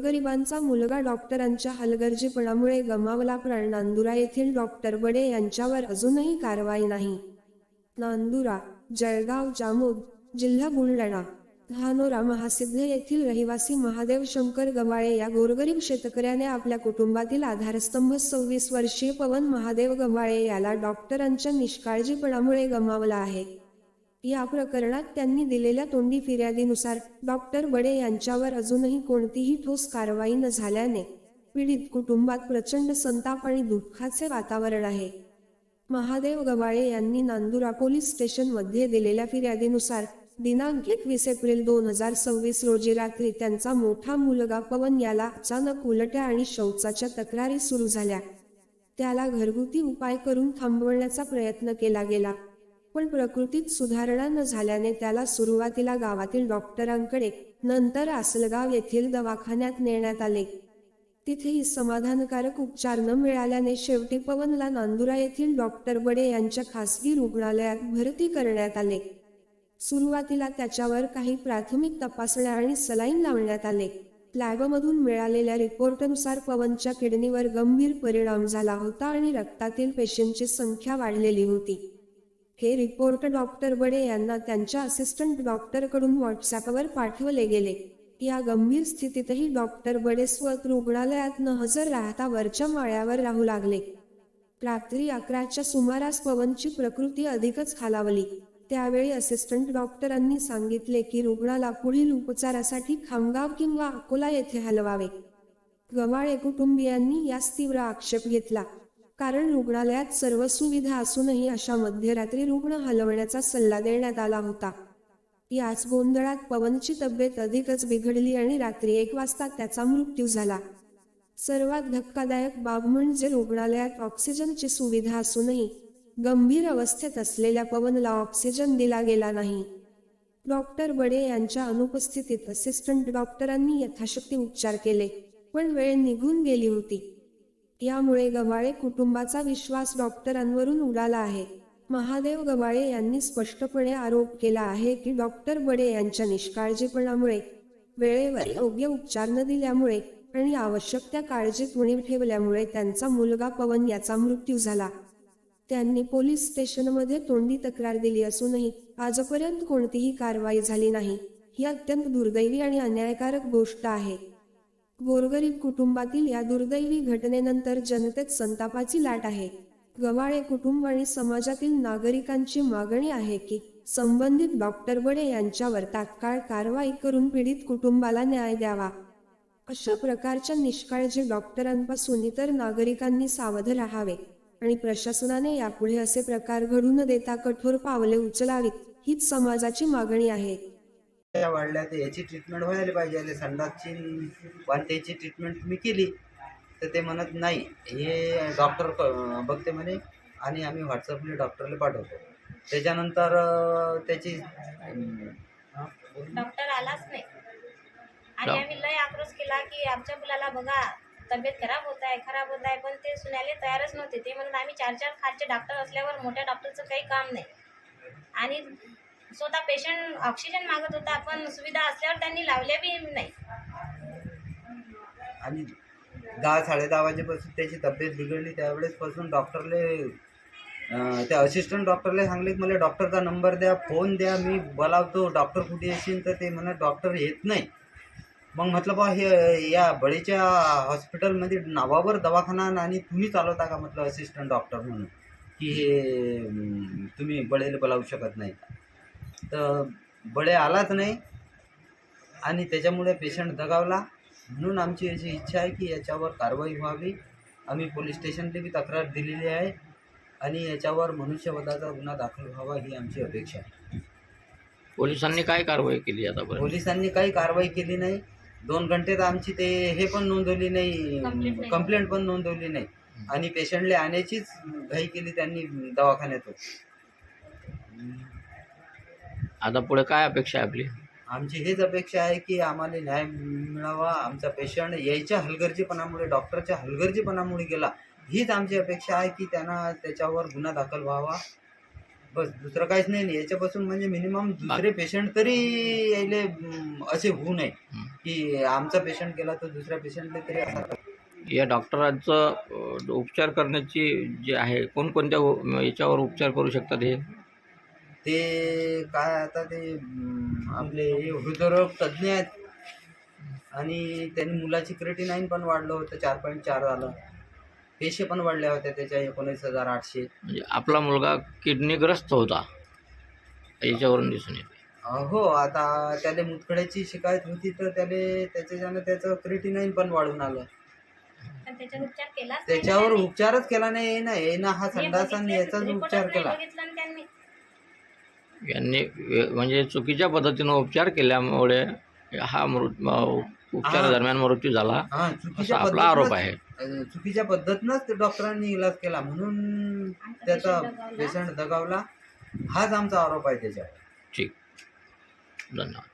गोरगरिबांचा मुलगा डॉक्टरांच्या हलगर्जीपणामुळे गमावला. प्राण नांदुरा येथील डॉक्टर बडे यांच्यावर अजूनही कारवाई नाही. नांदुरा जळगाव जामोद जिल्हा बुलढाणा धानोरा महासिद्ध येथील रहिवासी महादेव शंकर गवाळे या गोरगरीब शेतकऱ्याने आपल्या कुटुंबातील आधारस्तंभ सव्वीस वर्षीय पवन महादेव गवाळे याला डॉक्टरांच्या निष्काळजीपणामुळे गमावला आहे. या प्रकरणात त्यांनी दिलेल्या तोंडी फिर्यादीनुसार डॉक्टर बडे यांच्यावर अजूनही कोणतीही ठोस कारवाई न झाल्याने पीडित कुटुंबात प्रचंड संताप आणि दुःखाचे वातावरण आहे. महादेव गवाळे यांनी नांदुरा पोलीस स्टेशनमध्ये दिलेल्या फिर्यादीनुसार दिनांक एकवीस एप्रिल दोन हजार सव्वीस रोजी रात्री त्यांचा मोठा मुलगा पवन याला अचानक उलट्या आणि शौचाच्या तक्रारी सुरू झाल्या. त्याला घरगुती उपाय करून थांबवण्याचा प्रयत्न केला गेला. पण प्रकृतीत सुधारणा न झाल्याने त्याला सुरुवातीला गावातील डॉक्टरांकडे नंतर आसलगाव येथील दवाखान्यात नेण्यात आले. तिथेही समाधानकारक उपचार न मिळाल्याने शेवटी पवनला नांदुरा येथील डॉक्टर बडे यांच्या खासगी रुग्णालयात भरती करण्यात आले. सुरुवातीला त्याच्यावर काही प्राथमिक तपासण्या आणि सलाईन लावण्यात आले. लॅबमधून मिळालेल्या रिपोर्टनुसार पवनच्या किडनीवर गंभीर परिणाम झाला होता आणि रक्तातील पेशींची संख्या वाढलेली होती. हे रिपोर्ट डॉक्टर बडे यांना त्यांच्या असिस्टंट डॉक्टरकडून व्हॉट्सॲपवर पाठवले गेले. या गंभीर स्थितीतही डॉक्टर बडे स्वत रुग्णालयात न हजर राहता वरच्या माळ्यावर राहू लागले. रात्री अकराच्या सुमारास पवनची प्रकृती अधिकच खालावली. त्यावेळी असिस्टंट डॉक्टरांनी सांगितले की रुग्णाला पुढील उपचारासाठी खामगाव किंवा अकोला येथे हलवावे. गवाळे कुटुंबियांनी यास तीव्र आक्षेप घेतला. कारण रुग्णालयात सर्व सुविधा असूनही अशा मध्यरात्री रुग्ण हलवण्याचा सल्ला देण्यात आला होता. याच गोंधळात पवनची तब्येत अधिकच बिघडली आणि रात्री एक वाजता त्याचा मृत्यू झाला. सर्वात धक्कादायक बाब म्हणजे रुग्णालयात ऑक्सिजनची सुविधा असूनही गंभीर अवस्थेत असलेल्या पवनला ऑक्सिजन दिला गेला नाही. डॉक्टर बडे यांच्या अनुपस्थितीत असिस्टंट डॉक्टरांनी यथाशक्ती उपचार केले पण वेळ निघून गेली होती. यामुळे गवाळे कुटुंबाचा विश्वास डॉक्टरांवरून उडाला आहे. महादेव गवाळे यांनी स्पष्टपणे आरोप केला आहे की डॉक्टर बडे यांच्या निष्काळजीपणामुळे वेळेवर योग्य उपचार न दिल्यामुळे आणि आवश्यक त्या काळजीत उणीव ठेवल्यामुळे त्यांचा मुलगा पवन याचा मृत्यू झाला. त्यांनी पोलीस स्टेशनमध्ये तोंडी तक्रार दिली असूनही आजपर्यंत कोणतीही कारवाई झाली नाही. ही अत्यंत दुर्दैवी आणि अन्यायकारक गोष्ट आहे. गोरगरीब कुटुंबातील या दुर्दैवी घटनेनंतर जनतेत संतापाची लाट आहे. गवाळे कुटुंब आणि समाजातील नागरिकांची मागणी आहे की संबंधित डॉक्टर बडे यांच्यावर तात्काळ कारवाई करून पीडित कुटुंबाला न्याय द्यावा. अशा प्रकारच्या निष्काळजी डॉक्टरांपासून इतर नागरिकांनी सावध राहावे आणि प्रशासनाने यापुढे असे प्रकार घडू न देता कठोर पावले उचलावीत हीच समाजाची मागणी आहे. वाढल्या तर याची ट्रीटमेंट व्हायला पाहिजे. आणि संडासची वांत्याची ट्रीटमेंट तुम्ही केली तर ते म्हणत नाही हे डॉक्टर बघते म्हणे आणि आम्ही व्हॉट्सअपने डॉक्टरला पाठवतो. त्याच्यानंतर त्याची. डॉक्टर आलाच नाही. आणि आम्ही लय आक्रोश केला की आमच्या मुलाला बघा तब्येत खराब होत आहे खराब होत आहे पण ते सुनायला तयारच नव्हते. ते म्हणून आम्ही चार चार खालचे डॉक्टर असल्यावर मोठ्या डॉक्टरचं काही काम नाही. आणि स्वतः पेशंट ऑक्सिजन मागत होता. पण सुविधा असल्यावर त्यांनी लावल्या बी नाही. आणि दहा साडे दहा वाजेपासून त्याची तब्येत बिघडली. त्यावेळेसपासून डॉक्टरले त्या असिस्टंट डॉक्टरला सांगले की मला डॉक्टरचा नंबर द्या फोन द्या मी बोलावतो. डॉक्टर कुठे येशील तर ते म्हणत डॉक्टर येत नाही. मग म्हटलं बा हे या बळीच्या हॉस्पिटलमध्ये नावावर दवाखाना आणि तुम्ही चालवता का? म्हटलं असिस्टंट डॉक्टर म्हणून. की हे तुम्ही बळेला बोलावू शकत नाही. तर बळे आलाच नाही आणि त्याच्यामुळे पेशंट दगावला. म्हणून आमची अशी इच्छा आहे की याच्यावर कारवाई व्हावी. आम्ही पोलीस स्टेशनला बी तक्रार दिलेली आहे आणि याच्यावर मनुष्यवधाचा गुन्हा दाखल व्हावा ही आमची अपेक्षा आहे. पोलिसांनी काय कारवाई केली आतापर्यंत? पोलिसांनी काही कारवाई केली नाही. दोन घंटे तर आमची ते हे पण नोंदवली नाही. नाही. कंप्लेंट पण नोंदवली नाही. आणि पेशंटला आणण्याचीच घाई केली त्यांनी दवाखान्यातून. आता पुढे काय अपेक्षा आहे आपली? आमची हेच अपेक्षा आहे की आम्हाला न्याय मिळावा आमचा पेशंट यायच्या हलगर्जीपणामुळे डॉक्टरच्या हलगर्जीपणामुळे गेला. हीच आमची अपेक्षा आहे की त्यांना त्याच्यावर गुन्हा दाखल व्हावा. बस दुसरं काहीच नाही आणि याच्यापासून म्हणजे मिनिमम दुसरे पेशंट तरी यायले असे होऊ नये. की आमचा पेशंट गेला तर दुसऱ्या पेशंटला तरी असा या डॉक्टरांचं उपचार करण्याची जे आहे कोणकोणत्या याच्यावर उपचार करू शकतात हे? ते काय आता ते आपले हे हृदयरोग तज्ज्ञ आहेत. आणि त्यांनी मुलाची क्रेटिनाईन पण वाढलं होतं चार पॉईंट चार झालं. पेशे पण वाढल्या होत्या त्याच्या एकोणीस हजार आठशे. म्हणजे आपला मुलगा किडनीग्रस्त होता. याच्यावरून दिसून येते. हो आता त्याला मुतखड्याची शिकायत होती तर त्याला त्याच्याच्यानं त्याचं क्रेटिनाईन पण वाढून आलं. त्याच्यावर त्यांनी. उपचारच केला नाही ना ये ना हा संडास आणि बघितलं, याचाच उपचार केला. त्यांनी. यांनी म्हणजे चुकीच्या पद्धतीनं उपचार केल्यामुळे हा मृत उपचारा दरम्यान मृत्यू झाला. असा आपला आरोप आहे. चुकीच्या पद्धतीनंच ते डॉक्टरांनी इलाज केला म्हणून त्याचा पेशंट दगावला. हाच आमचा आरोप आहे त्याच्यावर. ठीक. धन्यवाद.